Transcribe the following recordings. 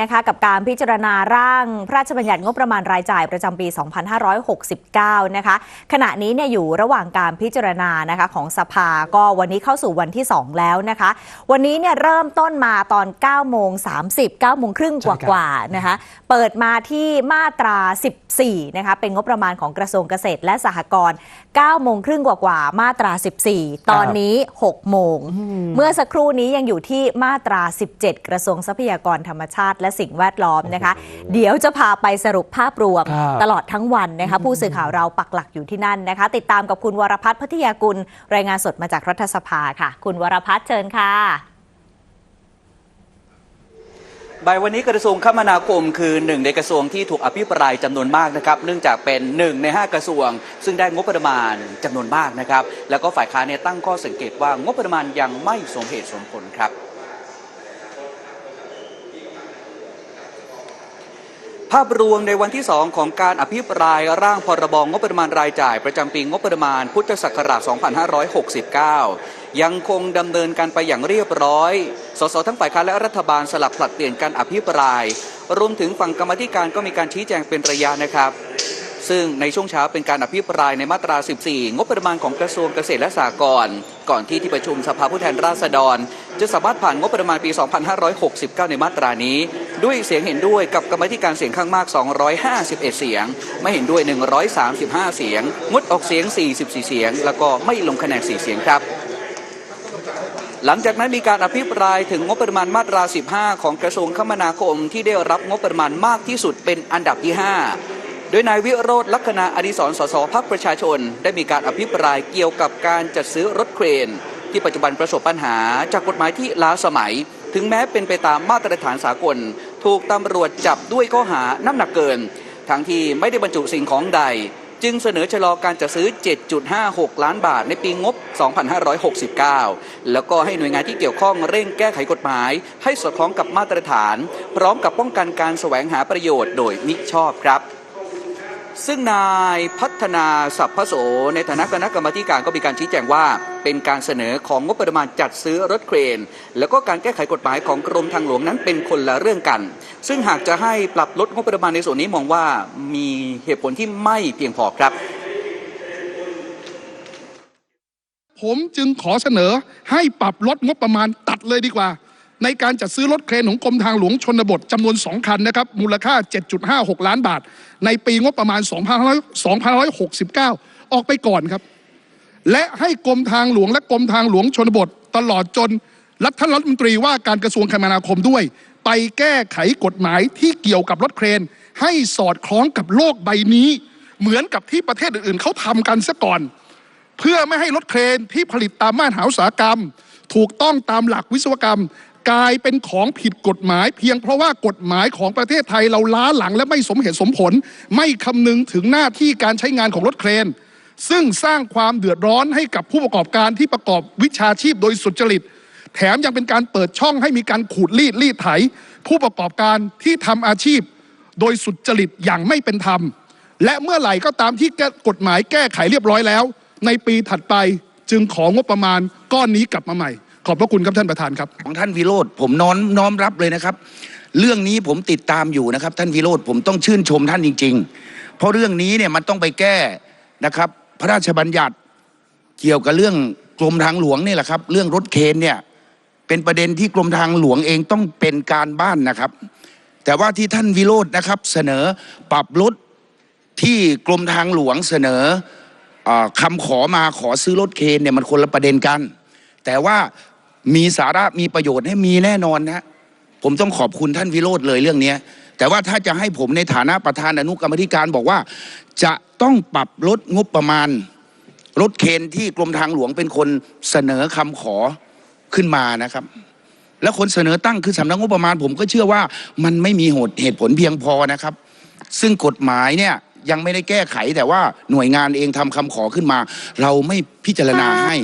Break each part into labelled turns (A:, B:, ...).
A: นะคะกับการพิจารณาร่างพระราชบัญญัติงบประมาณรายจ่ายประจำปี 2569 นะคะ ขณะนี้เนี่ยอยู่ระหว่างการพิจารณานะคะของสภาก็วันนี้เข้าสู่วันที่ 2 แล้วนะคะ วันนี้เนี่ยเริ่มต้นมาตอน9โมง30 9โมงครึ่งกว่าๆนะคะ เปิดมาที่มาตรา 14 นะคะ เป็นงบประมาณของกระทรวงเกษตรและสหกรณ์9โมงครึ่งกว่าๆมาตรา 14 ตอนนี้ 6 โมง เมื่อสักครู่นี้ยังอยู่ที่มาตรา 17 กระทรวงทรัพยากรธรรมชาติและสิ่งแวดล้อมนะคะ เดี๋ยวจะพาไปสรุปภาพรวม
B: ครับ
A: ตลอดทั้งวันนะคะผู้สื่อข่าวเราปักหลักอยู่ที่นั่นนะคะ ติดตามกับคุณวรพัฒน์พัทยากุล รายงานสดมาจากรัฐสภาค่ะ คุณวรพัฒน์เชิญค่ะ
C: บ่ายวันนี้กระทรวงคมนาคมคือหนึ่งในกระทรวงที่ถูกอภิปรายจำนวนมากนะครับเนื่องจากเป็นหนึ่งในห้ากระทรวง ซึ่งได้งบประมาณจำนวนมากนะครับ แล้วก็ฝ่ายค้านเนี่ยตั้งข้อสังเกตว่างบประมาณยังไม่สมเหตุสมผลครับ ภาพรวมในวันที่ 2 ของการอภิปรายร่างพรบงบประมาณรายจ่าย ประจำปีงบประมาณพุทธศักราช 2569 ยังคงดำเนินการไปอย่างเรียบร้อย สสทั้งฝ่ายค้านและรัฐบาลสลับผลัดเปลี่ยนการอภิปราย รวมถึงฝั่งกรรมธิการก็มีการชี้แจงเป็นระยะนะครับ ซึ่งในช่วงเช้าเป็นการอภิปรายในมาตรา 14 งบประมาณของกระทรวงเกษตรและสหกรณ์ก่อนที่ที่ประชุมสภาผู้แทนราษฎร จะสามารถผ่านงบประมาณปี 2569 ในมาตรานี้ ด้วยเสียงเห็นด้วยกับกรรมธิการเสียงข้างมาก 251 เสียง ไม่เห็นด้วย 135 เสียง งดออกเสียง 44 เสียง แล้วก็ไม่ลงคะแนน 4 เสียงครับหลังจากนั้นมีการอภิปรายถึงงบประมาณมาตรา 15 ของกระทรวงคมนาคมที่ได้รับงบประมาณมากที่สุดเป็นอันดับที่ 5 โดยนายวิโรธลักษณะอดิศรสสพักประชาชน ได้มีการอภิปรายเกี่ยวกับการจัดซื้อรถเครน ที่ปัจจุบันประสบปัญหาจากกฎหมายที่ล้าสมัย ถึงแม้เป็นไปตามมาตรฐานสากล ถูกตำรวจจับด้วยข้อหาน้ำหนักเกิน ทั้งที่ไม่ได้บรรจุสิ่งของใด จึงเสนอชะลอการจัดซื้อ 7.56 ล้านบาทในปีงบ 2569 แล้วก็ให้หน่วยงานที่เกี่ยวข้องเร่งแก้ไขกฎหมาย ให้สอดคล้องกับมาตรฐาน พร้อมกับป้องกันการแสวงหาประโยชน์โดยมิชอบครับ ซึ่งนายพัฒนาสัพพโส ในฐานะคณะกรรมาธิการก็มีการชี้แจงว่า เป็นการเสนอของงบประมาณจัดซื้อรถเครน แล้วก็การแก้ไขกฎหมายของกรมทางหลวงนั้นเป็นคนละเรื่องกัน ซึ่งหากจะให้ปรับลดงบประมาณในส่วนนี้มองว่ามีเหตุผลที่ไม่เพียงพอครับ
D: ผมจึงขอเสนอให้ปรับลดงบประมาณตัดเลยดีกว่า ในการจัดซื้อรถเครนของกรมทางหลวงชนบทจำนวน 2 คันนะครับมูลค่า 7.56 ล้านบาท ในปีงบประมาณ 2569 ออกไปก่อนครับ และให้กรมทางหลวงและกรมทางหลวงชนบทตลอดจนรัฐรัฐมนตรีว่าการกระทรวงคมนาคมด้วย ไปแก้ไขกฎหมายที่เกี่ยวกับรถเครน ให้สอดคล้องกับโลกใบนี้ เหมือนกับที่ประเทศอื่นๆเขาทำกันซะก่อน เพื่อไม่ให้รถเครนที่ผลิตตามมาตรฐานอุตสาหกรรม ถูกต้องตามหลักวิศวกรรม กลายเป็นของผิดกฎหมาย เพียงเพราะว่ากฎหมายของประเทศไทยเราล้าหลังและไม่สมเหตุสมผล ไม่คำนึงถึงหน้าที่การใช้งานของรถเครน ซึ่งสร้างความเดือดร้อนให้กับผู้ประกอบการที่ประกอบวิชาชีพโดยสุจริต แถมยังเป็นการเปิดช่องให้มีการขูดรีดรีดไถ ผู้ประกอบการที่ทำอาชีพ โดยสุจริตอย่างไม่เป็นธรรม และเมื่อไหร่ก็ตามที่แก้กฎหมายแก้ไขเรียบร้อยแล้ว ในปีถัดไปจึงของงบประมาณก้อนนี้กลับมาใหม่ ขอบพระคุณครับท่านประธานครับ
B: ของท่านวิโรธผมน้อมน้อมรับเลยนะครับ เรื่องนี้ผมติดตามอยู่นะครับ ท่านวิโรธผมต้องชื่นชมท่านจริง ๆ เพราะเรื่องนี้เนี่ยมันต้องไปแก้นะครับ พระราชบัญญัติเกี่ยวกับเรื่องกรมทางหลวงนี่แหละครับ เรื่องรถเคนเนี่ยเป็นประเด็นที่กรมทางหลวงเองต้องเป็นการบ้านนะครับ แต่ว่าที่ท่านวิโรจน์นะครับ เสนอปรับลดที่กรมทางหลวงเสนอออคำขอมาขอซื้อรถเคนเนี่ยมันคนละประเด็นกัน แต่ว่า มีสาระมีประโยชน์ให้มีแน่นอนนะผมต้องขอบคุณท่านวิโรธเลยเรื่องนี้แต่ว่าถ้าจะให้ผมในฐานะประธานอนุกรรมธิการบอกว่า จะต้องปรับลดงบประมาณรถเคนที่กรมทางหลวงเป็นคนเสนอคำขอขึ้นมานะครับ แล้วคนเสนอตั้งคือสำนักงบประมาณ ผมก็เชื่อว่ามันไม่มีเหตุเหตุผลเพียงพอนะครับ ซึ่งกฎหมายเนี่ยยังไม่ได้แก้ไขแต่ว่าหน่วยงานเองทำคำขอขึ้นมา เราไม่พิจารณาให้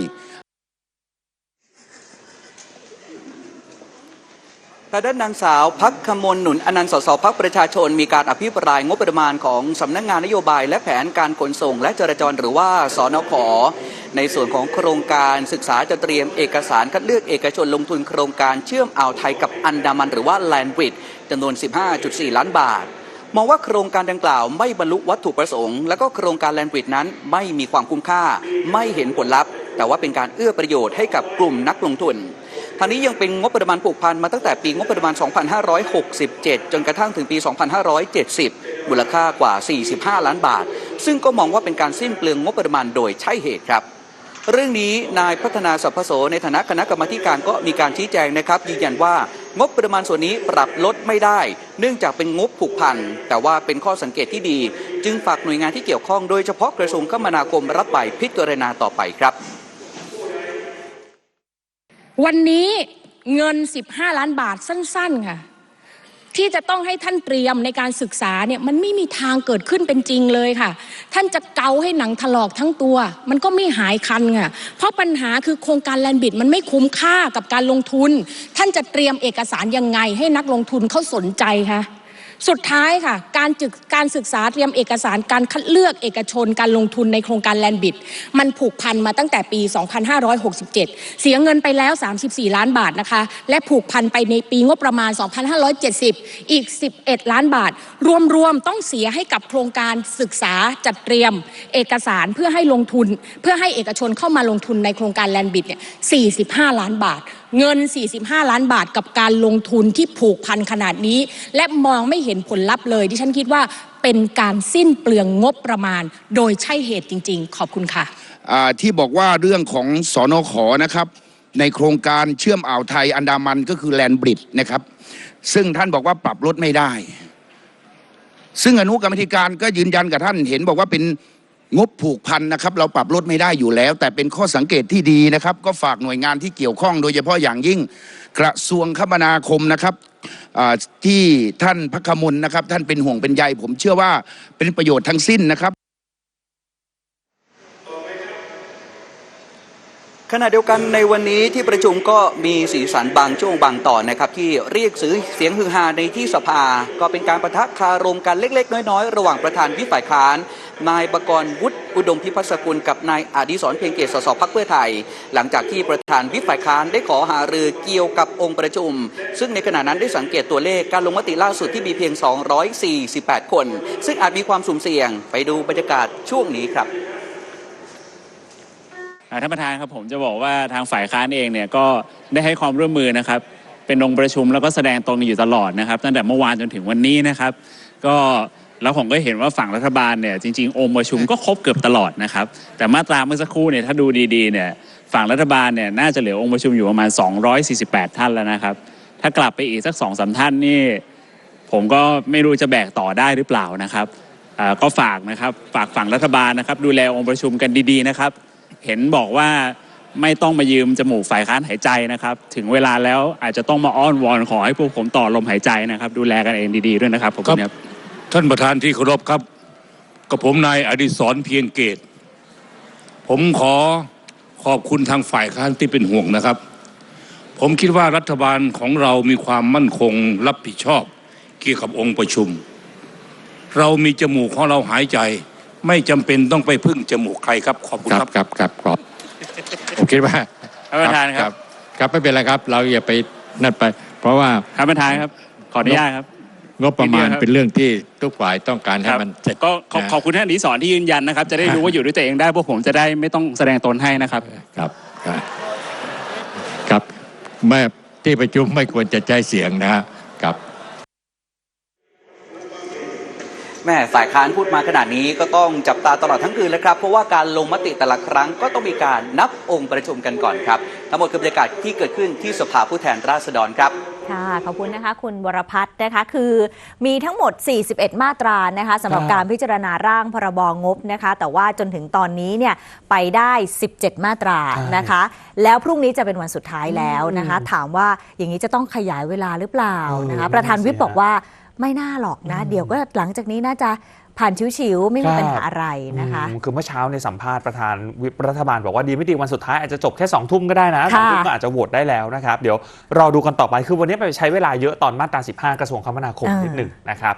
C: ทางด้านนางสาวพักขมลหนุนอนันต์สสพักประชาชน มีการอภิปรายงบประมาณของสำนักงานนโยบาย และแผนการขนส่ง และจราจรหรือว่าสนขในส่วนของโครงการศึกษาจะเตรียมเอกสารคัดเลือกเอกชนลงทุนโครงการเชื่อมอ่าวไทยกับอันดามันหรือว่าแลนด์บริดจำนวน 15.4 ล้านบาท มองว่าโครงการดังกล่าวไม่บรรลุวัตถุประสงค์ และก็โครงการแลนด์บริดนั้นไม่มีความคุ้มค่า ไม่เห็นผลลัพธ์ แต่ว่าเป็นการเอื้อประโยชน์ให้กับกลุ่มนักลงทุน ทางนี้ยังเป็นงบประมาณผูกพันมาตั้งแต่ปีงบประมาณ 2567 จนกระทั่งถึงปี 2570 มูลค่ากว่า 45 ล้านบาท ซึ่งก็มองว่าเป็นการสิ้นเปลืองงบประมาณโดยใช่เหตุครับเรื่องนี้นายพัฒนาสัพพโสในฐานะคณะกรรมการก็มีการชี้แจงนะครับยืนยันว่างบประมาณส่วนนี้ปรับลดไม่ได้ เนื่องจากเป็นงบผูกพันแต่ว่าเป็นข้อสังเกตที่ดี จึงฝากหน่วยงานที่เกี่ยวข้องโดยเฉพาะกระทรวงคมนาคมรับไปพิจารณาต่อไปครับ
E: วันนี้เงิน 15 ล้านบาทสั้น ๆ ค่ะ ที่จะต้องให้ท่านเตรียมในการศึกษาเนี่ยมันไม่มีทางเกิดขึ้นเป็นจริงเลยค่ะ ท่านจะเกาให้หนังถลอกทั้งตัว มันก็ไม่หายคันค่ะ เพราะปัญหาคือโครงการแลนบิดมันไม่คุ้มค่ากับการลงทุน ท่านจะเตรียมเอกสารยังไงให้นักลงทุนเขาสนใจคะ สุดท้ายค่ะ การจึกการศึกษาเตรียมเอกสารการคัดเลือกเอกชนการลงทุนในโครงการแลนบิด มันผูกพันมาตั้งแต่ปี 2567 เสียเงินไปแล้ว 34 ล้านบาทนะคะ และผูกพันไปในปีงบประมาณ 2570 อีก 11 ล้านบาท รวมๆ ต้องเสียให้กับโครงการศึกษาจัดเตรียมเอกสารเพื่อให้ลงทุน เพื่อให้เอกชนเข้ามาลงทุนในโครงการแลนบิดเนี่ย45 ล้านบาท เงิน 45 ล้านบาทกับการลงทุนที่ผูกพันขนาดนี้ และมองไม่เห็นผลลัพธ์เลย ที่ฉันคิดว่าเป็นการสิ้นเปลืองงบประมาณ โดยใช่เหตุจริง ๆ ขอบคุณค่ะ
B: อ่าที่บอกว่าเรื่องของสอนอขอนะครับ ในโครงการเชื่อมอ่าวไทยอันดามันก็คือแลนบริดนะครับ ซึ่งท่านบอกว่าปรับลดไม่ได้ ซึ่งอนุกรรมธิการก็ยืนยันกับท่านเห็นบอกว่าเป็น งบผูกพันนะครับเราปรับลดไม่ได้อยู่แล้ว แต่เป็นข้อสังเกตที่ดีนะครับ ก็ฝากหน่วยงานที่เกี่ยวข้องโดยเฉพาะอย่างยิ่งกระทรวงคมนาคมนะครับที่ท่านพักขมลนะครับ ท่านเป็นห่วงเป็นใยผมเชื่อว่าเป็นประโยชน์ทั้งสิ้นนะครับ
C: ขณะเดียวกันในวันนี้ที่ประชุมก็มีสีสันบางช่วงบางตอนนะครับ ที่เรียกซื้อเสียงฮือฮาในที่สภา ก็เป็นการประทะคารมกันเล็ก ๆ น้อยๆ ระหว่างประธานวิฝ่ายค้านนายประกรณ์วุฒิอุดมพิพัฒน์สกุลกับนายอดิศรเพียงเกตสสพักเพื่อไทย หลังจากที่ประธานวิฝ่ายค้านได้ขอหารือเกี่ยวกับองค์ประชุม ซึ่งในขณะนั้นได้สังเกตตัวเลขการลงมติล่าสุดที่มีเพียง 248 คน ซึ่งอาจมีความสุ่มเสี่ยงไปดูบรรยากาศช่วงนี้ครับ
F: ท่านประธานครับผมจะบอกว่าทางฝ่ายค้านเองเนี่ยก็ได้ให้ความร่วมมือนะครับ เป็นองค์ประชุมแล้วก็แสดงตนอยู่ตลอดนะครับ ตั้งแต่เมื่อวานจนถึงวันนี้นะครับ ก็แล้วผมก็เห็นว่าฝั่งรัฐบาลเนี่ยจริง ๆ องค์ประชุมก็ครบเกือบตลอดนะครับ แต่มาตราเมื่อสักครู่เนี่ยถ้าดูดีๆเนี่ยฝั่งรัฐบาลเนี่ยน่าจะเหลือองค์ประชุมอยู่ประมาณ 248 ท่านแล้วนะครับ ถ้ากลับไปอีกสักสองสามท่านนี่ผมก็ไม่รู้จะแบกต่อได้หรือเปล่านะครับก็ฝากนะครับฝากฝั่งรัฐบาลนะครับ ดูแลองค์ประชุมกันดีๆนะครับ เห็นบอกว่าไม่ต้องมายืมจมูกฝ่ายค้านหายใจนะครับ ถึงเวลาแล้วอาจจะต้องมาอ้อนวอนขอให้พวกผมต่อลมหายใจนะครับ ดูแลกันเองดีๆด้วยนะครับขอบคุณครับ
G: ท่านประธานที่เคารพครับกับผมนายอดิศรเพียงเกต ผมขอขอบคุณทางฝ่ายค้านที่เป็นห่วงนะครับ ผมคิดว่ารัฐบาลของเรามีความมั่นคงรับผิดชอบ เกี่ยวกับองค์ประชุม เรามีจมูกของเราหายใจ ไม่จำเป็นต้องไปพึ่งจมูกใครครับ ขอบคุณ
H: ค
G: ค
H: รั
G: รั
H: บบครับครับครับผมคิดว่า
F: ท่านประธานครับ
H: ครับไม่เป็นไรครับ เราอย่าไปนั่นไป เพราะว่า
F: ท่านประธานครับ ขออนุญาตครับ
H: งบประมาณ
F: นิดเดียวครับ
H: เป็นเรื่องที่ทุกฝ่ายต้องการให้
F: ครับ
H: มันเสร็จ
F: ก็ขอบ
H: นะ
F: ขอบคุณท่านอดีศรที่ยืนยันนะครับ จะได้รู้ว่าอยู่ด้วยตัวเองได้พวกผมจะได้ไม่ต้องแสดงตนให้นะครับ
H: ครับครับครับไม่ที่ประชุมไม่ควรจะใช้เสียงนะฮะ
C: แม่ฝ่ายค้านพูดมาขนาดนี้ก็ต้องจับตาตลอดทั้งคืนแล้วครับ เพราะว่าการลงมติแต่ละครั้งก็ต้องมีการนับองค์ประชุมกันก่อนครับ ทั้งหมดคือบรรยากาศที่เกิดขึ้นที่สภาผู้แทนราษฎรครับ
A: ค่ะขอบคุณนะคะคุณวรพัฒน์นะคะคือมีทั้งหมด 41 มาตรานะคะสำหรับการพิจารณาร่างพรบงบนะคะ แต่ว่าจนถึงตอนนี้เนี่ยไปได้ 17 มาตรานะคะ แล้วพรุ่งนี้จะเป็นวันสุดท้ายแล้วนะคะ ถามว่าอย่างนี้จะต้องขยายเวลาหรือเปล่านะคะ ประธานวิปบอกว่า ไม่น่าหรอกนะ เดี๋ยวก็หลังจากนี้น่าจะผ่านชิวๆไม่มี
I: ครับ
A: ปัญหาอะไรนะคะ
I: อืมคือเมื่อเช้าในสัมภาษณ์ประธานวิปรัฐบาลบอกว่าดีไม่ดีวันสุดท้ายอาจจะจบแค่2องทุ่มก็ได้นะสอง
A: ค่ะ
I: ทุ่มก็อาจจะโหวตได้แล้วนะครับ เดี๋ยวรอดูกันต่อไปคือวันนี้ไปใช้เวลาเยอะตอนมาตรา 15 กระทรวงคมนาคมนิดหนึ่งนะครับ